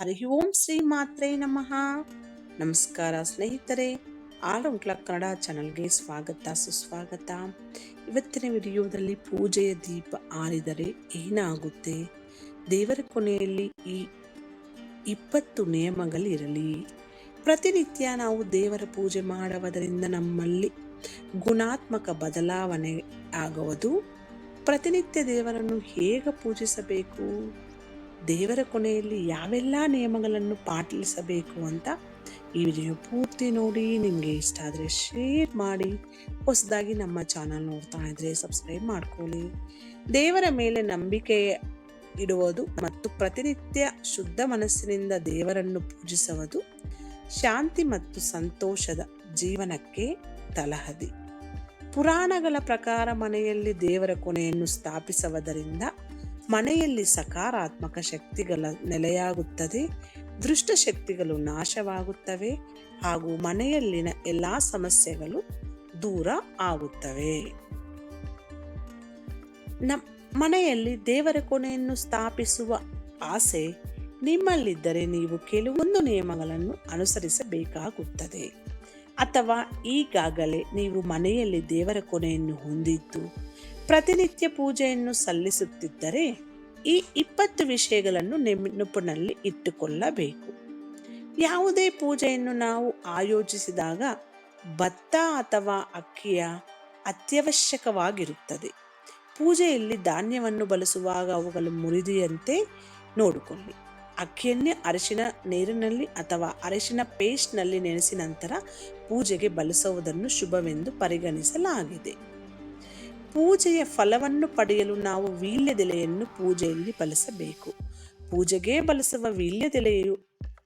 ಹರಿ ಓಂ ಶ್ರೀ ಮಾತ್ರೇ ನಮಃ. ನಮಸ್ಕಾರ ಸ್ನೇಹಿತರೆ ಆಲ್ ಕನ್ನಡ ಚಾನಲ್ಗೆ ಸ್ವಾಗತ, ಸುಸ್ವಾಗತ. ಇವತ್ತಿನ ವಿಡಿಯೋದಲ್ಲಿ ಪೂಜೆಯ ದೀಪ ಆರಿದರೆ ಏನಾಗುತ್ತೆ? ದೇವರ ಕೊನೆಯಲ್ಲಿ ಈ ಇಪ್ಪತ್ತು ನಿಯಮಗಳಿರಲಿ. ಪ್ರತಿನಿತ್ಯ ನಾವು ದೇವರ ಪೂಜೆ ಮಾಡುವುದರಿಂದ ನಮ್ಮಲ್ಲಿ ಗುಣಾತ್ಮಕ ಬದಲಾವಣೆ ಆಗುವುದು. ಪ್ರತಿನಿತ್ಯ ದೇವರನ್ನು ಹೇಗೆ ಪೂಜಿಸಬೇಕು? ದೇವರ ಕೊನೆಯಲ್ಲಿ ಯಾವೆಲ್ಲ ನಿಯಮಗಳನ್ನು ಪಾಲಿಸಬೇಕು ಅಂತ ಈ ವಿಡಿಯೋ ಪೂರ್ತಿ ನೋಡಿ, ನಿಮಗೆ ಇಷ್ಟ ಆದರೆ ಶೇರ್ ಮಾಡಿ, ಹೊಸದಾಗಿ ನಮ್ಮ ಚಾನಲ್ ನೋಡ್ತಾ ಇದ್ರೆ ಸಬ್ಸ್ಕ್ರೈಬ್ ಮಾಡ್ಕೊಳ್ಳಿ. ದೇವರ ಮೇಲೆ ನಂಬಿಕೆ ಇಡುವುದು ಮತ್ತು ಪ್ರತಿನಿತ್ಯ ಶುದ್ಧ ಮನಸ್ಸಿನಿಂದ ದೇವರನ್ನು ಪೂಜಿಸುವುದು ಶಾಂತಿ ಮತ್ತು ಸಂತೋಷದ ಜೀವನಕ್ಕೆ ತಲಹದಿ. ಪುರಾಣಗಳ ಪ್ರಕಾರ ಮನೆಯಲ್ಲಿ ದೇವರ ಕೊನೆಯನ್ನು ಸ್ಥಾಪಿಸುವುದರಿಂದ ಮನೆಯಲ್ಲಿ ಸಕಾರಾತ್ಮಕ ಶಕ್ತಿಗಳ ನೆಲೆಯಾಗುತ್ತದೆ ದುಷ್ಟಶಕ್ತಿಗಳು ನಾಶವಾಗುತ್ತವೆ ಹಾಗೂ ಮನೆಯಲ್ಲಿನ ಎಲ್ಲ ಸಮಸ್ಯೆಗಳು ದೂರ ಆಗುತ್ತವೆ. ನಮ್ಮ ಮನೆಯಲ್ಲಿ ದೇವರ ಕೊನೆಯನ್ನು ಸ್ಥಾಪಿಸುವ ಆಸೆ ನಿಮ್ಮಲ್ಲಿದ್ದರೆ ನೀವು ಕೆಲವೊಂದು ನಿಯಮಗಳನ್ನು ಅನುಸರಿಸಬೇಕಾಗುತ್ತದೆ. ಅಥವಾ ಈಗಾಗಲೇ ನೀವು ಮನೆಯಲ್ಲಿ ದೇವರ ಕೊನೆಯನ್ನು ಹೊಂದಿದ್ದು, ಪ್ರತಿನಿತ್ಯ ಪೂಜೆಯನ್ನು ಸಲ್ಲಿಸುತ್ತಿದ್ದರೆ ಈ ಇಪ್ಪತ್ತು ವಿಷಯಗಳನ್ನು ನೆನಪಿನಲ್ಲಿ ಇಟ್ಟುಕೊಳ್ಳಬೇಕು. ಯಾವುದೇ ಪೂಜೆಯನ್ನು ನಾವು ಆಯೋಜಿಸಿದಾಗ ಭತ್ತ ಅಥವಾ ಅಕ್ಕಿಯ ಅತ್ಯವಶ್ಯಕವಾಗಿರುತ್ತದೆ. ಪೂಜೆಯಲ್ಲಿ ಧಾನ್ಯವನ್ನು ಬಳಸುವಾಗ ಅವುಗಳು ಮುರಿದಿಯಂತೆ ನೋಡಿಕೊಳ್ಳಿ. ಅಕ್ಕಿಯನ್ನೇ ಅರಿಶಿನ ನೀರಿನಲ್ಲಿ ಅಥವಾ ಅರಿಶಿನ ಪೇಸ್ಟ್ನಲ್ಲಿ ನೆನೆಸಿ ನಂತರ ಪೂಜೆಗೆ ಬಳಸುವುದನ್ನು ಶುಭವೆಂದು ಪರಿಗಣಿಸಲಾಗಿದೆ. ಪೂಜೆಯ ಫಲವನ್ನು ಪಡೆಯಲು ನಾವು ವೀಳ್ಯದೆಲೆಯನ್ನು ಪೂಜೆಯಲ್ಲಿ ಬಳಸಬೇಕು ಪೂಜೆಗೆ ಬಳಸುವ ವೀಳ್ಯದೆಲೆಯು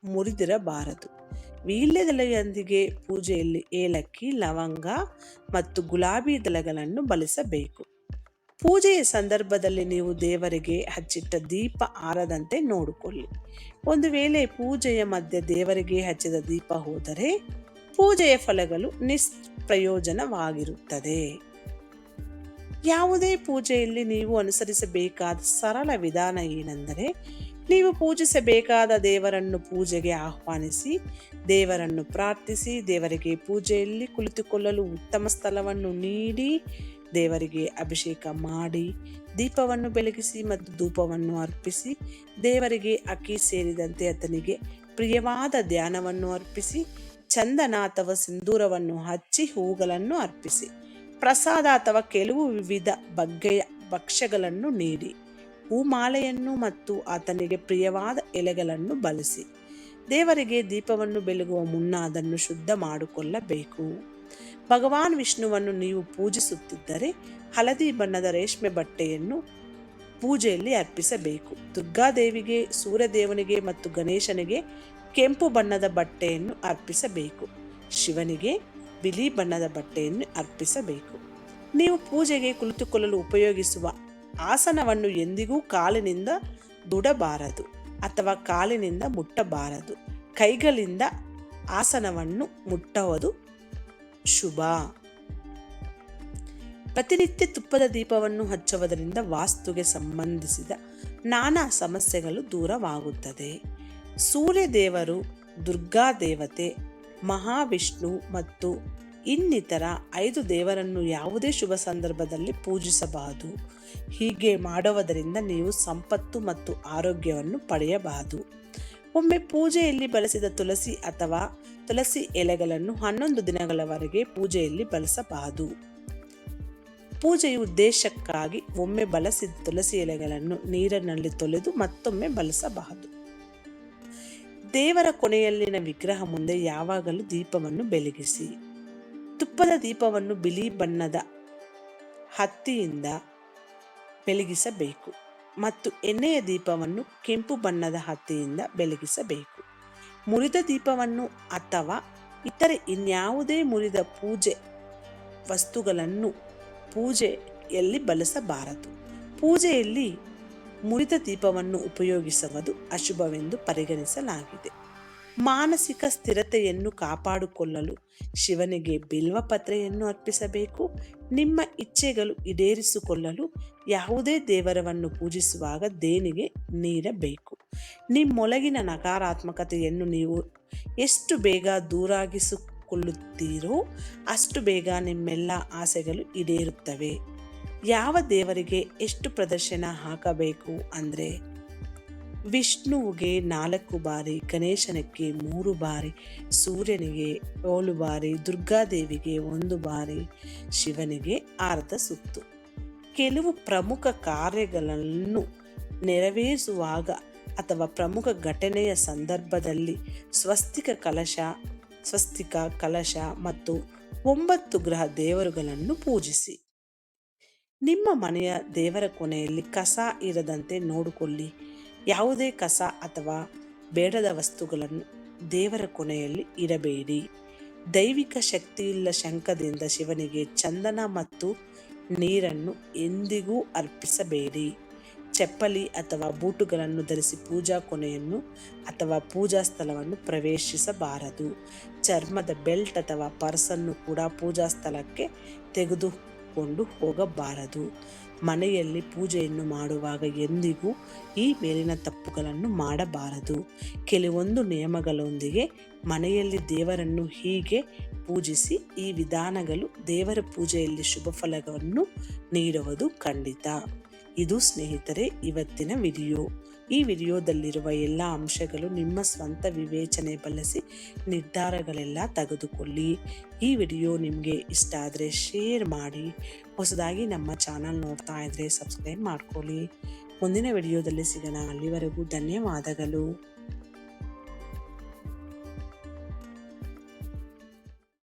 ಮುರಿದಿರಬಾರದು. ವೀಳ್ಯದೆಲೆಯೊಂದಿಗೆ ಪೂಜೆಯಲ್ಲಿ ಏಲಕ್ಕಿ, ಲವಂಗ ಮತ್ತು ಗುಲಾಬಿ ದಲಗಳನ್ನು ಬಳಸಬೇಕು ಪೂಜೆಯ ಸಂದರ್ಭದಲ್ಲಿ ನೀವು ದೇವರಿಗೆ ಹಚ್ಚಿಟ್ಟ ದೀಪ ಆರದಂತೆ ನೋಡಿಕೊಳ್ಳಿ. ಒಂದು ವೇಳೆ ಪೂಜೆಯ ಮಧ್ಯೆ ದೇವರಿಗೆ ಹಚ್ಚಿದ ದೀಪ ಹೋದರೆ ಪೂಜೆಯ ಫಲಗಳು ನಿಷ್ಪ್ರಯೋಜನವಾಗಿರುತ್ತದೆ. ಯಾವುದೇ ಪೂಜೆಯಲ್ಲಿ ನೀವು ಅನುಸರಿಸಬೇಕಾದ ಸರಳ ವಿಧಾನ ಏನೆಂದರೆ, ನೀವು ಪೂಜಿಸಬೇಕಾದ ದೇವರನ್ನು ಪೂಜೆಗೆ ಆಹ್ವಾನಿಸಿ, ದೇವರನ್ನು ಪ್ರಾರ್ಥಿಸಿ, ದೇವರಿಗೆ ಪೂಜೆಯಲ್ಲಿ ಕುಳಿತುಕೊಳ್ಳಲು ಉತ್ತಮ ಸ್ಥಳವನ್ನು ನೀಡಿ, ದೇವರಿಗೆ ಅಭಿಷೇಕ ಮಾಡಿ, ದೀಪವನ್ನು ಬೆಳಗಿಸಿ ಮತ್ತು ಧೂಪವನ್ನು ಅರ್ಪಿಸಿ, ದೇವರಿಗೆ ಅಕ್ಕಿ ಸೇರಿದಂತೆ ಆತನಿಗೆ ಪ್ರಿಯವಾದ ಧ್ಯಾನವನ್ನು ಅರ್ಪಿಸಿ ಚಂದನ ಅಥವಾ ಸಿಂಧೂರವನ್ನು ಹಚ್ಚಿ ಹೂಗಳನ್ನು ಅರ್ಪಿಸಿ. ಪ್ರಸಾದ ಅಥವಾ ಕೆಲವು ವಿವಿಧ ಬಗ್ಗೆಯ ಭಕ್ಷ್ಯಗಳನ್ನು ನೀಡಿ. ಹೂಮಾಲೆಯನ್ನು ಮತ್ತು ಆತನಿಗೆ ಪ್ರಿಯವಾದ ಎಲೆಗಳನ್ನು ಬಳಸಿ ದೇವರಿಗೆ ದೀಪವನ್ನು ಬೆಳಗುವ ಮುನ್ನ ಅದನ್ನು ಶುದ್ಧ ಮಾಡಿಕೊಳ್ಳಬೇಕು. ಭಗವಾನ್ ವಿಷ್ಣುವನ್ನು ನೀವು ಪೂಜಿಸುತ್ತಿದ್ದರೆ ಹಳದಿ ಬಣ್ಣದ ರೇಷ್ಮೆ ಬಟ್ಟೆಯನ್ನು ಪೂಜೆಯಲ್ಲಿ ಅರ್ಪಿಸಬೇಕು. ದುರ್ಗಾದೇವಿಗೆ, ಸೂರ್ಯದೇವನಿಗೆ ಮತ್ತು ಗಣೇಶನಿಗೆ ಕೆಂಪು ಬಣ್ಣದ ಬಟ್ಟೆಯನ್ನು ಅರ್ಪಿಸಬೇಕು. ಶಿವನಿಗೆ ಬಿಳಿ ಬಣ್ಣದ ಬಟ್ಟೆಯನ್ನು ಅರ್ಪಿಸಬೇಕು. ನೀವು ಪೂಜೆಗೆ ಕುಳಿತುಕೊಳ್ಳಲು ಉಪಯೋಗಿಸುವ ಆಸನವನ್ನು ಎಂದಿಗೂ ಕಾಲಿನಿಂದ ದುಡಬಾರದು ಅಥವಾ ಕಾಲಿನಿಂದ ಮುಟ್ಟಬಾರದು. ಕೈಗಳಿಂದ ಆಸನವನ್ನು ಮುಟ್ಟುವುದು ಶುಭ. ಪ್ರತಿನಿತ್ಯ ತುಪ್ಪದ ದೀಪವನ್ನು ಹಚ್ಚುವುದರಿಂದ ವಾಸ್ತುಗೆ ಸಂಬಂಧಿಸಿದ ನಾನಾ ಸಮಸ್ಯೆಗಳು ದೂರವಾಗುತ್ತದೆ. ಸೂರ್ಯ ದೇವರು ದುರ್ಗಾ ದೇವತೆ ಮಹಾವಿಷ್ಣು ಮತ್ತು ಇನ್ನಿತರ ಐದು ದೇವರನ್ನು ಯಾವುದೇ ಶುಭ ಸಂದರ್ಭದಲ್ಲಿ ಪೂಜಿಸಬಹುದು ಹೀಗೆ ಮಾಡುವುದರಿಂದ ನೀವು ಸಂಪತ್ತು ಮತ್ತು ಆರೋಗ್ಯವನ್ನು ಪಡೆಯಬಹುದು ಒಮ್ಮೆ ಪೂಜೆಯಲ್ಲಿ ಬಳಸಿದ ತುಳಸಿ ಅಥವಾ ತುಳಸಿ ಎಲೆಗಳನ್ನು ಹನ್ನೊಂದು ದಿನಗಳವರೆಗೆ ಪೂಜೆಯಲ್ಲಿ ಬಳಸಬಹುದು ಪೂಜೆಯ ಉದ್ದೇಶಕ್ಕಾಗಿ ಒಮ್ಮೆ ಬಳಸಿದ ತುಳಸಿ ಎಲೆಗಳನ್ನು ನೀರಿನಲ್ಲಿ ತೊಳೆದು ಮತ್ತೊಮ್ಮೆ ಬಳಸಬಹುದು ದೇವರ ಕೊನೆಯಲ್ಲಿನ ವಿಗ್ರಹ ಮುಂದೆ ಯಾವಾಗಲೂ ದೀಪವನ್ನು ಬೆಳಗಿಸಿ. ತುಪ್ಪದ ದೀಪವನ್ನು ಬಿಳಿ ಬಣ್ಣದ ಹತ್ತಿಯಿಂದ ಬೆಳಗಿಸಬೇಕು ಮತ್ತು ಎಣ್ಣೆಯ ದೀಪವನ್ನು ಕೆಂಪು ಬಣ್ಣದ ಹತ್ತಿಯಿಂದ ಬೆಳಗಿಸಬೇಕು. ಮುರಿದ ದೀಪವನ್ನು ಅಥವಾ ಇತರೆ ಇನ್ಯಾವುದೇ ಮುರಿದ ಪೂಜೆ ವಸ್ತುಗಳನ್ನು ಪೂಜೆಯಲ್ಲಿ ಬಳಸಬಾರದು. ಪೂಜೆಯಲ್ಲಿ ಮುರಿದ ದೀಪವನ್ನು ಉಪಯೋಗಿಸುವುದು ಅಶುಭವೆಂದು ಪರಿಗಣಿಸಲಾಗಿದೆ. ಮಾನಸಿಕ ಸ್ಥಿರತೆಯನ್ನು ಕಾಪಾಡಿಕೊಳ್ಳಲು ಶಿವನಿಗೆ ಬಿಲ್ವಪತ್ರೆಯನ್ನು ಅರ್ಪಿಸಬೇಕು. ನಿಮ್ಮ ಇಚ್ಛೆಗಳು ಈಡೇರಿಸಿಕೊಳ್ಳಲು ಯಾವುದೇ ದೇವರವನ್ನು ಪೂಜಿಸುವಾಗ ದೇಣಿಗೆ ನೀಡಬೇಕು. ನಿಮ್ಮೊಳಗಿನ ನಕಾರಾತ್ಮಕತೆಯನ್ನು ನೀವು ಎಷ್ಟು ಬೇಗ ದೂರಾಗಿಸಿಕೊಳ್ಳುತ್ತೀರೋ ಅಷ್ಟು ಬೇಗ ನಿಮ್ಮೆಲ್ಲ ಆಸೆಗಳು ಈಡೇರುತ್ತವೆ. ಯಾವ ದೇವರಿಗೆ ಎಷ್ಟು ಪ್ರದರ್ಶನ ಹಾಕಬೇಕು ಅಂದರೆ ವಿಷ್ಣುವಿಗೆ ನಾಲ್ಕು ಬಾರಿ ಗಣೇಶನಕ್ಕೆ ಮೂರು ಬಾರಿ, ಸೂರ್ಯನಿಗೆ ಏಳು ಬಾರಿ, ದುರ್ಗಾದೇವಿಗೆ ಒಂದು ಬಾರಿ, ಶಿವನಿಗೆ ಅರ್ಧ ಸುತ್ತು. ಕೆಲವು ಪ್ರಮುಖ ಕಾರ್ಯಗಳನ್ನು ನೆರವೇರಿಸುವಾಗ ಅಥವಾ ಪ್ರಮುಖ ಘಟನೆಯ ಸಂದರ್ಭದಲ್ಲಿ ಸ್ವಸ್ತಿಕ ಕಲಶ ಸ್ವಸ್ತಿಕ ಕಲಶ ಮತ್ತು ಒಂಬತ್ತು ಗ್ರಹ ದೇವರುಗಳನ್ನು ಪೂಜಿಸಿ. ನಿಮ್ಮ ಮನೆಯ ದೇವರ ಕೊನೆಯಲ್ಲಿ ಕಸ ಇರದಂತೆ ನೋಡಿಕೊಳ್ಳಿ. ಯಾವುದೇ ಕಸ ಅಥವಾ ಬೇಡದ ವಸ್ತುಗಳನ್ನು ದೇವರ ಕೊನೆಯಲ್ಲಿ ಇಡಬೇಡಿ. ದೈವಿಕ ಶಕ್ತಿಯಿಲ್ಲ ಶಂಖದಿಂದ ಶಿವನಿಗೆ ಚಂದನ ಮತ್ತು ನೀರನ್ನು ಎಂದಿಗೂ ಅರ್ಪಿಸಬೇಡಿ. ಚಪ್ಪಲಿ ಅಥವಾ ಬೂಟುಗಳನ್ನು ಧರಿಸಿ ಪೂಜಾ ಕೊನೆಯನ್ನು ಅಥವಾ ಪೂಜಾ ಸ್ಥಳವನ್ನು ಪ್ರವೇಶಿಸಬಾರದು. ಚರ್ಮದ ಬೆಲ್ಟ್ ಅಥವಾ ಪರ್ಸನ್ನು ಕೂಡ ಪೂಜಾ ಸ್ಥಳಕ್ಕೆ ತೆಗೆದುಕೊಂಡು ಹೋಗಬಾರದು. ಮನೆಯಲ್ಲಿ ಪೂಜೆಯನ್ನು ಮಾಡುವಾಗ ಎಂದಿಗೂ ಈ ಮೇಲಿನ ತಪ್ಪುಗಳನ್ನು ಮಾಡಬಾರದು. ಕೆಲವೊಂದು ನಿಯಮಗಳೊಂದಿಗೆ ಮನೆಯಲ್ಲಿ ದೇವರನ್ನು ಹೀಗೆ ಪೂಜಿಸಿ ಈ ವಿಧಾನಗಳು ದೇವರ ಪೂಜೆಯಲ್ಲಿ ಶುಭ ಫಲವನ್ನು ನೀಡುವುದು ಖಂಡಿತ. ಇದು ಸ್ನೇಹಿತರೆ, ಇವತ್ತಿನ ವಿಡಿಯೋ. ಈ ವಿಡಿಯೋದಲ್ಲಿರುವ ಎಲ್ಲ ಅಂಶಗಳು ನಿಮ್ಮ ಸ್ವಂತ ವಿವೇಚನೆ ಬಳಸಿ ನಿರ್ಧಾರಗಳೆಲ್ಲ ತೆಗೆದುಕೊಳ್ಳಿ. ಈ ವಿಡಿಯೋ ನಿಮಗೆ ಇಷ್ಟ ಆದರೆ ಶೇರ್ ಮಾಡಿ. ಹೊಸದಾಗಿ ನಮ್ಮ ಚಾನಲ್ ನೋಡ್ತಾ ಇದ್ರೆ ಸಬ್ಸ್ಕ್ರೈಬ್ ಮಾಡ್ಕೊಳ್ಳಿ. ಮುಂದಿನ ವಿಡಿಯೋದಲ್ಲಿ ಸಿಗೋಣ. ಅಲ್ಲಿವರೆಗೂ ಧನ್ಯವಾದಗಳು.